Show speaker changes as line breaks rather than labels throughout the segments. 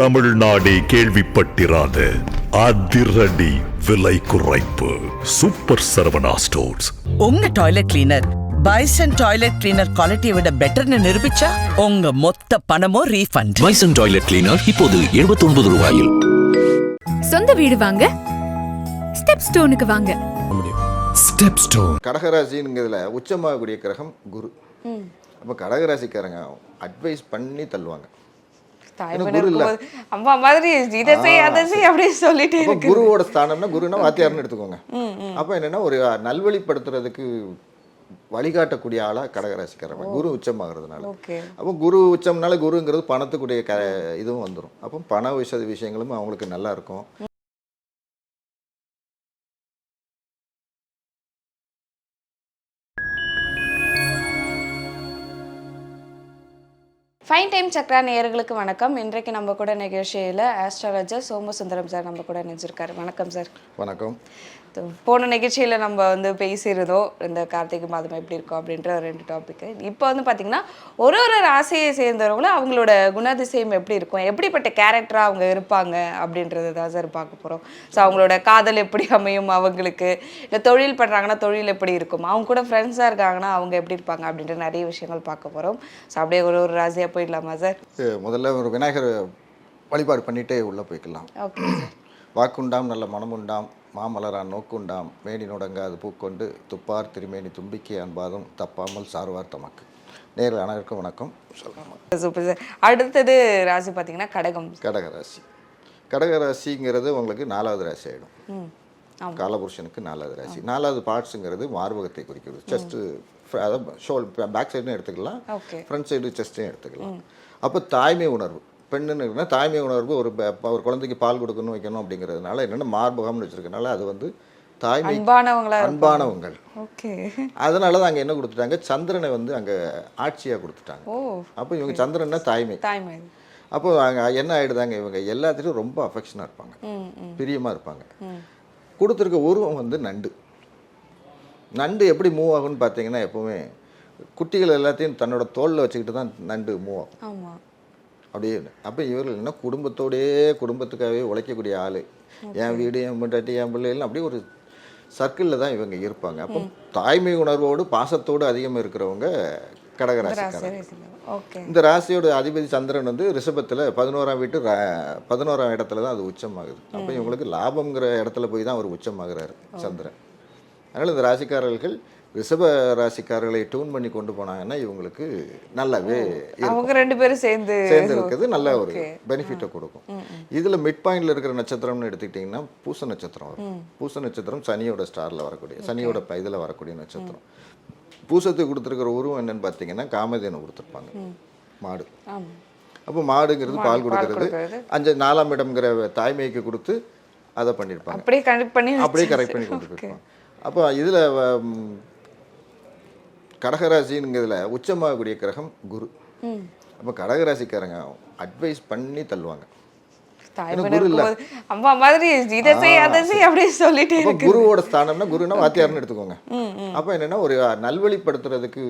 தமிழ்நாடே கேள்விப்பட்டிராத அதிரடி விலை குறைப்பு சூப்பர் சரவணா ஸ்டோர்ஸ்
உங்க toilet cleaner bison toilet cleaner குவாலிட்டியை விட பெட்டர்னு நிரூபிச்சா உங்க மொத்த பணமும் ரீஃபண்ட்
பைசன் டாய்லெட் கிளீனர் இப்போது எழுபத்தி ஒன்பது ரூபாயில்
சொந்த வீடு வாங்க ஸ்டெப் ஸ்டோனுக்கு வாங்க
ஸ்டெப் ஸ்டோன்
கடகராசிங்கிறதுல உச்சமாகக்கூடிய கிரகம் குரு அப்போ கடகராசிக்காரங்க அட்வைஸ் பண்ணி தள்ளுவாங்க
அம்மா மாதிரி இதை செய் அதை செய் அப்படின்னு சொல்லிட்டு இருக்கு
குருவோட ஸ்தானம்னா குருனா வாத்தியார்னு எடுத்துக்கோங்க அப்ப என்னன்னா ஒரு நல்வழிப்படுத்துறதுக்கு வழிகாட்டக்கூடிய ஆளாக கடகராசிக்காரன் குரு உச்சம் உச்சமாகிறதுனால அப்போ குரு உச்சம்னால குருங்கிறது பணத்துக்குடைய க இதுவும் வந்துடும் அப்போ பண விஷ விஷயங்களும் அவங்களுக்கு நல்லா இருக்கும்
ஃபைன் டைம் சக்ரா நேயர்களுக்கு வணக்கம் இன்றைக்கு நம்ம கூட நிகழ்ச்சியில் ஆஸ்ட்ராலஜர் சோமசுந்தரம் சார் நம்ம கூட நினைச்சிருக்காரு வணக்கம் சார் வணக்கம் போன நிகழ்ச்சியில் நம்ம வந்து பேசியிருந்தோம் இந்த கார்த்திகை மாதம் எப்படி இருக்கும் அப்படின்ற ஒரு ரெண்டு டாபிக் இப்போ வந்து பார்த்தீங்கன்னா ஒரு ஒரு ராசியை சேர்ந்தவங்களும் அவங்களோட குணாதிசயம் எப்படி இருக்கும் எப்படிப்பட்ட கேரக்டராக அவங்க இருப்பாங்க அப்படின்றது தான் சார் பார்க்க போகிறோம் ஸோ அவங்களோட காதல் எப்படி அமையும் அவங்களுக்கு இல்லை தொழில் பண்ணுறாங்கன்னா தொழில் எப்படி இருக்கும் அவங்க கூட ஃப்ரெண்ட்ஸாக இருக்காங்கன்னா அவங்க எப்படி இருப்பாங்க அப்படின்ற நிறைய விஷயங்கள் பார்க்க போகிறோம் ஸோ அப்படியே ஒரு ஒரு ராசியாக போய் போயிடலாமா சார்
முதல்ல ஒரு விநாயகர் வழிபாடு பண்ணிகிட்டே உள்ளே போய்க்கலாம் வாக்குண்டாம் நல்ல மனமுண்டாம் மாமலரான் நோக்குண்டாம் மேனி நுடங்காது பூக்கொண்டு துப்பார் திருமேனி தும்பிக்கை அன்பாதும் தப்பாமல் சார்வார் தமக்கு நேரில் அனைவருக்கும் வணக்கம்
சொல்லலாம் சூப்பர் சார் அடுத்தது ராசி பார்த்தீங்கன்னா கடகம்
கடகராசி கடகராசிங்கிறது உங்களுக்கு நாலாவது ராசி ஆகிடும் காலபுருஷனுக்கு நாலாவது ராசி நாலாவது பார்ட்ஸுங்கிறது மார்பகத்தை குறிக்கிறது ஜஸ்ட்டு அதாவது ஷோல் பேக் சைடும் எடுத்துக்கலாம் ஃப்ரண்ட் சைடு செஸ்ட்டையும் எடுத்துக்கலாம் அப்போ தாய்மை உணர்வு பெண்ணுன்னு தாய்மை உணர்வு ஒரு ஒரு குழந்தைக்கு பால் கொடுக்கணும் வைக்கணும் அப்படிங்கிறதுனால என்னென்ன மார்பகம்னு வச்சுருக்கனால அது வந்து தாய்மை அன்பானவங்கள் ஓகே அதனால தான் அங்கே என்ன கொடுத்துட்டாங்க சந்திரனை வந்து அங்கே ஆட்சியாக கொடுத்துட்டாங்க அப்போ இவங்க சந்திரன்னா தாய்மை தாய்மை அப்போ அங்கே என்ன ஆகிடுதாங்க இவங்க எல்லாத்துலேயும் ரொம்ப அஃபெக்ஷனாக இருப்பாங்க பிரியமாக இருப்பாங்க கொடுத்துருக்க உருவம் வந்து நண்டு நண்டு எப்படி மூவ் ஆகும்னு பார்த்தீங்கன்னா எப்போவுமே குட்டிகள் எல்லாத்தையும் தன்னோட தோளில் வச்சுக்கிட்டு தான் நண்டு மூவ் ஆகும் அப்படியே அப்போ இவர்கள் என்ன குடும்பத்தோடையே குடும்பத்துக்காகவே உழைக்கக்கூடிய ஆள் என் வீடு என் முட்டாட்டி என் பிள்ளைகள் அப்படியே ஒரு சர்க்கிளில் தான் இவங்க இருப்பாங்க அப்போ தாய்மை உணர்வோடு பாசத்தோடு அதிகமாக இருக்கிறவங்க கடகராசிக்காரங்க இந்த ராசியோட அதிபதி சந்திரன் வந்து ரிஷபத்தில் பதினோராம் வீட்டு பதினோராம் இடத்துல தான் அது உச்சமாகுது அப்போ இவங்களுக்கு லாபங்கிற இடத்துல போய் தான் அவர் உச்சமாகிறாரு சந்திரன் அதனால் இந்த ராசிக்காரர்கள் ரிஷப ராசிக்காரர்களை டியூன் பண்ணி கொண்டு போனாங்கன்னா இவங்களுக்கு நல்லாவே
அவங்க ரெண்டு பேரும் சேர்ந்து
சேர்ந்து இருக்கிறது நல்ல ஒரு பெனிஃபிட்டை கொடுக்கும் இதில் மிட் பாயிண்டில் இருக்கிற நட்சத்திரம்னு எடுத்துக்கிட்டிங்கன்னா பூச நட்சத்திரம் வரும் பூச நட்சத்திரம் சனியோட ஸ்டாரில் வரக்கூடிய சனியோட இதில் வரக்கூடிய நட்சத்திரம் பூசத்துக்கு கொடுத்துருக்கிற உருவம் என்னன்னு பார்த்தீங்கன்னா காமதேனு கொடுத்துருப்பாங்க மாடு அப்போ மாடுங்கிறது பால் கொடுக்கறது அஞ்சு நாலாம் இடம்ங்கிற தாய்மைக்கு கொடுத்து அதை பண்ணியிருப்பாங்க
அப்படியே கரெக்ட் பண்ணி
அப்படியே கரெக்ட் பண்ணி கொடுத்துருப்பாங்க அப்போ இதில் கடகராசிங்கிறதுல உச்சமாகக்கூடிய கிரகம் குரு அப்போ கடகராசிக்காரங்க அட்வைஸ் பண்ணி தள்ளுவாங்க
அம்மா மாதிரி இதை செய் சொல்லிட்டு
குருவோட ஸ்தானம்னா குருன்னா வாத்தியார்னு எடுத்துக்கோங்க அப்ப என்னன்னா ஒரு நல்வழிப்படுத்துறதுக்கு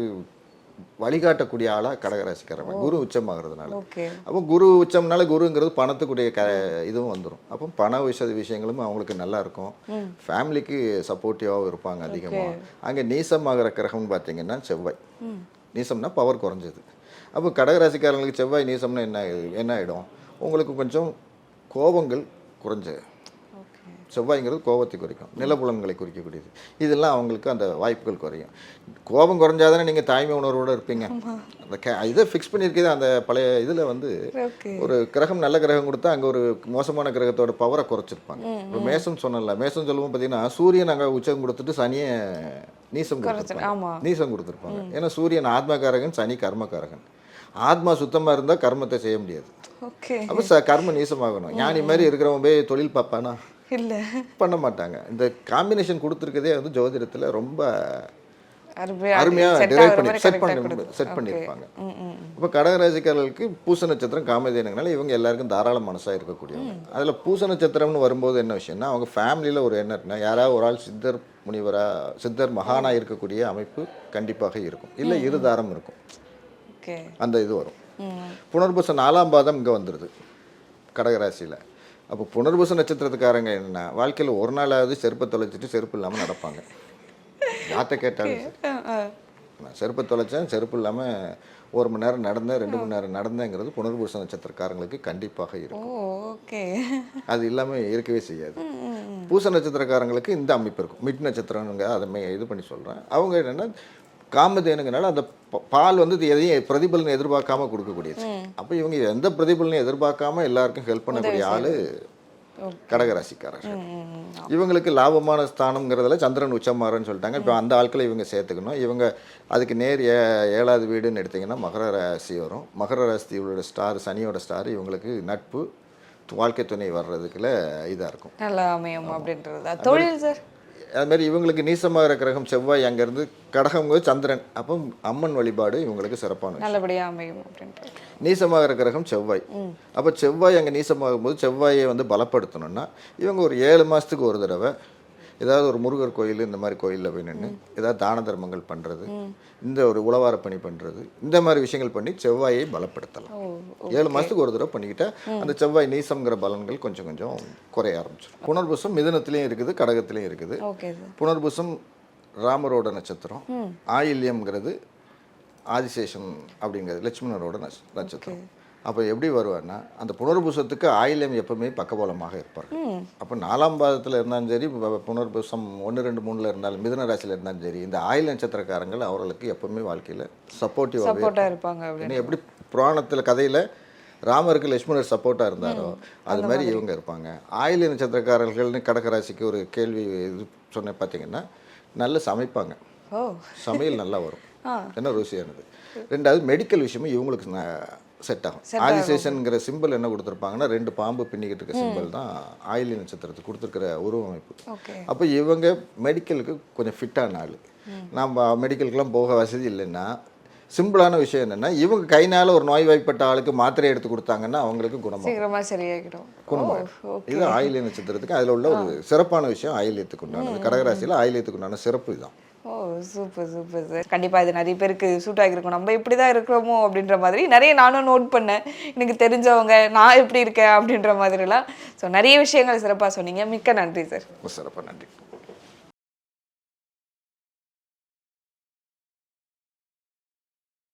வழிகாட்டக்கூடிய ஆளாக கடகராசிக்காரன் குரு உச்சமாகிறதுனால அப்போ குரு உச்சம்னால குருங்கிறது பணத்துக்குடைய க இதுவும் வந்துடும் அப்போ பண விஷய விஷயங்களும் அவங்களுக்கு நல்லா இருக்கும் ஃபேமிலிக்கு சப்போர்ட்டிவாகவும் இருப்பாங்க அதிகமாக அங்கே நீசமாகிற கிரகம்னு பார்த்தீங்கன்னா செவ்வாய் நீசம்னா பவர் குறைஞ்சது அப்போ கடகராசிக்காரங்களுக்கு செவ்வாய் நீசம்னா என்ன என்ன ஆகிடும் உங்களுக்கு கொஞ்சம் கோபங்கள் குறைஞ்சது செவ்வாய்ங்கிறது கோபத்தை குறைக்கும் நிலப்புலன்களை குறிக்கக்கூடியது இதெல்லாம் அவங்களுக்கு அந்த வாய்ப்புகள் குறையும் கோபம் குறைஞ்சாதானே நீங்கள் தாய்மை உணர்வோடு இருப்பீங்க அந்த கே இதை ஃபிக்ஸ் பண்ணியிருக்கிறது அந்த பழைய இதில் வந்து ஒரு கிரகம் நல்ல கிரகம் கொடுத்தா அங்கே ஒரு மோசமான கிரகத்தோட பவரை குறைச்சிருப்பாங்க இப்போ மேசம் சொன்னல மேசம் சொல்லுவோம் பார்த்தீங்கன்னா சூரியன் அங்கே உச்சம் கொடுத்துட்டு சனியை நீசம் கொடுத்துருப்பாங்க
நீசம் கொடுத்துருப்பாங்க
ஏன்னா சூரியன் ஆத்மகாரகன் சனி கர்மகாரகன் ஆத்மா சுத்தமாக இருந்தால் கர்மத்தை செய்ய முடியாது அப்போ ச கர்ம நீசமாகணும் ஞானி மாதிரி இருக்கிறவன் போய் தொழில் பார்ப்பானா இல்லை பண்ண மாட்டாங்க இந்த காம்பினேஷன் கொடுத்துருக்கதே வந்து ஜோதிடத்தில் ரொம்ப அருமையாக டிரைவ் பண்ணி செட் பண்ணி செட் பண்ணியிருப்பாங்க இப்போ கடகராசிக்காரர்களுக்கு பூச நட்சத்திரம் காமதேனங்கனால இவங்க எல்லாருக்கும் தாராள மனசாக இருக்கக்கூடியவங்க அதில் பூச நட்சத்திரம்னு வரும்போது என்ன விஷயம்னா அவங்க ஃபேமிலியில் ஒரு என்ன யாராவது ஒரு ஆள் சித்தர் முனிவராக சித்தர் மகானாக இருக்கக்கூடிய அமைப்பு கண்டிப்பாக இருக்கும் இல்லை இருதாரம் இருக்கும் அந்த இது வரும் புனர்பூச நாலாம் பாதம் இங்கே வந்துடுது கடகராசியில் அப்போ புனர்பூச நட்சத்திரத்துக்காரங்க என்னென்னா வாழ்க்கையில் ஒரு நாளாவது செருப்பை தொலைச்சிட்டு செருப்பு இல்லாமல் நடப்பாங்க யாத்தை கேட்டாலும் நான் செருப்பை தொலைச்சேன் செருப்பு இல்லாமல் ஒரு மணி நேரம் நடந்தேன் ரெண்டு மணி நேரம் நடந்தேங்கிறது புனர்பூச நட்சத்திரக்காரங்களுக்கு கண்டிப்பாக இருக்கும் ஓகே அது இல்லாமல் இருக்கவே செய்யாது பூச நட்சத்திரக்காரங்களுக்கு இந்த அமைப்பு இருக்கும் மிட் நட்சத்திரங்க அதை இது பண்ணி சொல்கிறேன் அவங்க என்னென்னா காமதேனுங்கனால அந்த பால் வந்து எதையும் பிரதிபலனை எதிர்பார்க்காம கொடுக்கக்கூடியது அப்போ இவங்க எந்த பிரதிபலனையும் எதிர்பார்க்காம எல்லாருக்கும் ஹெல்ப் பண்ணக்கூடிய ஆள் கடகராசிக்காரர் இவங்களுக்கு லாபமான ஸ்தானம்ங்கிறதுல சந்திரன் உச்சமாறன்னு சொல்லிட்டாங்க இப்போ அந்த ஆட்களை இவங்க சேர்த்துக்கணும் இவங்க அதுக்கு நேர் ஏ ஏழாவது வீடுன்னு எடுத்திங்கன்னா மகர ராசி வரும் மகர ராசி இவங்களோட ஸ்டார் சனியோட ஸ்டார் இவங்களுக்கு நட்பு வாழ்க்கை துணை வர்றதுக்குள்ள இதாக இருக்கும்
நல்லா அமையும் அப்படின்றது தொழில் சார்
அதுமாரி இவங்களுக்கு நீசமாக இருக்கிற கிரகம் செவ்வாய் அங்கேருந்து கடகம்ங்கிறது சந்திரன் அப்போ அம்மன் வழிபாடு இவங்களுக்கு சிறப்பான
நல்லபடியாக அமையும் அப்படின்ட்டு
நீசமாக இருக்கிற கிரகம் செவ்வாய் அப்போ செவ்வாய் அங்கே நீசமாகும் போது செவ்வாயை வந்து பலப்படுத்தணும்னா இவங்க ஒரு ஏழு மாதத்துக்கு ஒரு தடவை ஏதாவது ஒரு முருகர் கோயில் இந்த மாதிரி கோயிலில் போய் நின்று ஏதாவது தான தர்மங்கள் பண்ணுறது இந்த ஒரு உழவார பணி பண்ணுறது இந்த மாதிரி விஷயங்கள் பண்ணி செவ்வாயை பலப்படுத்தலாம் ஏழு மாதத்துக்கு ஒரு தடவை பண்ணிக்கிட்டால் அந்த செவ்வாய் நீசம்ங்கிற பலன்கள் கொஞ்சம் கொஞ்சம் குறைய ஆரம்பிச்சிடும் புனர்புசம் மிதனத்துலேயும் இருக்குது கடகத்துலேயும் இருக்குது புனர்புசம் ராமரோட நட்சத்திரம் ஆயில்யம்ங்கிறது ஆதிசேஷன் அப்படிங்கிறது லட்சுமணரோட நட்சத்திரம் அப்போ எப்படி வருவார்னா அந்த புனர்பூசத்துக்கு ஆயிலம் எப்பவுமே பக்கபலமாக இருப்பார் அப்போ நாலாம் பாதத்தில் இருந்தாலும் சரி புனர்பூசம் ஒன்று ரெண்டு மூணில் இருந்தாலும் மிதன ராசியில் இருந்தாலும் சரி இந்த ஆயில் நட்சத்திரக்காரங்கள் அவர்களுக்கு எப்பவுமே வாழ்க்கையில் சப்போர்ட்டிவாக
இருப்பாங்க
எப்படி புராணத்தில் கதையில் ராமருக்கு லட்சுமணர் சப்போர்ட்டாக இருந்தாரோ அது மாதிரி இவங்க இருப்பாங்க ஆயில் நட்சத்திரக்காரர்கள்னு கடக ராசிக்கு ஒரு கேள்வி இது சொன்ன பார்த்தீங்கன்னா நல்லா சமைப்பாங்க சமையல் நல்லா வரும் என்ன ருசியானது ரெண்டாவது மெடிக்கல் விஷயமும் இவங்களுக்கு செட் ஆகும் ஆதிசேஷனுங்கிற சிம்பிள் என்ன கொடுத்துருப்பாங்கன்னா ரெண்டு பாம்பு பின்னிக்கிட்டு இருக்க சிம்பிள் தான் ஆயிலி நட்சத்திரத்துக்கு கொடுத்துருக்கிற உருவமைப்பு அப்போ இவங்க மெடிக்கலுக்கு கொஞ்சம் ஃபிட்டான ஆள் நாம் மெடிக்கலுக்கெலாம் போக வசதி இல்லைன்னா சிம்பிளான விஷயம் என்னென்னா இவங்க கைனால் ஒரு நோய் வாய்ப்பட்ட ஆளுக்கு மாத்திரை எடுத்து கொடுத்தாங்கன்னா அவங்களுக்கு
சீக்கிரமாக சரியாகிடும்
குணமாக இது ஆயிலிய நட்சத்திரத்துக்கு அதில் உள்ள ஒரு சிறப்பான விஷயம் ஆயிலியத்துக்கு உண்டான கடகராசியில் ஆயிலியத்துக்கு உண்டான சிறப்பு இதுதான்
ஓ சூப்பர் சூப்பர் சார் கண்டிப்பாக இது நிறைய பேருக்கு சூட் ஆகிருக்கும் நம்ம இப்படி தான் இருக்கிறோமோ அப்படின்ற மாதிரி நிறைய நானும் நோட் பண்ணேன் எனக்கு தெரிஞ்சவங்க நான் எப்படி இருக்கேன் அப்படின்ற மாதிரிலாம் ஸோ நிறைய விஷயங்கள் சிறப்பாக சொன்னீங்க மிக்க நன்றி சார்
சிறப்பாக நன்றி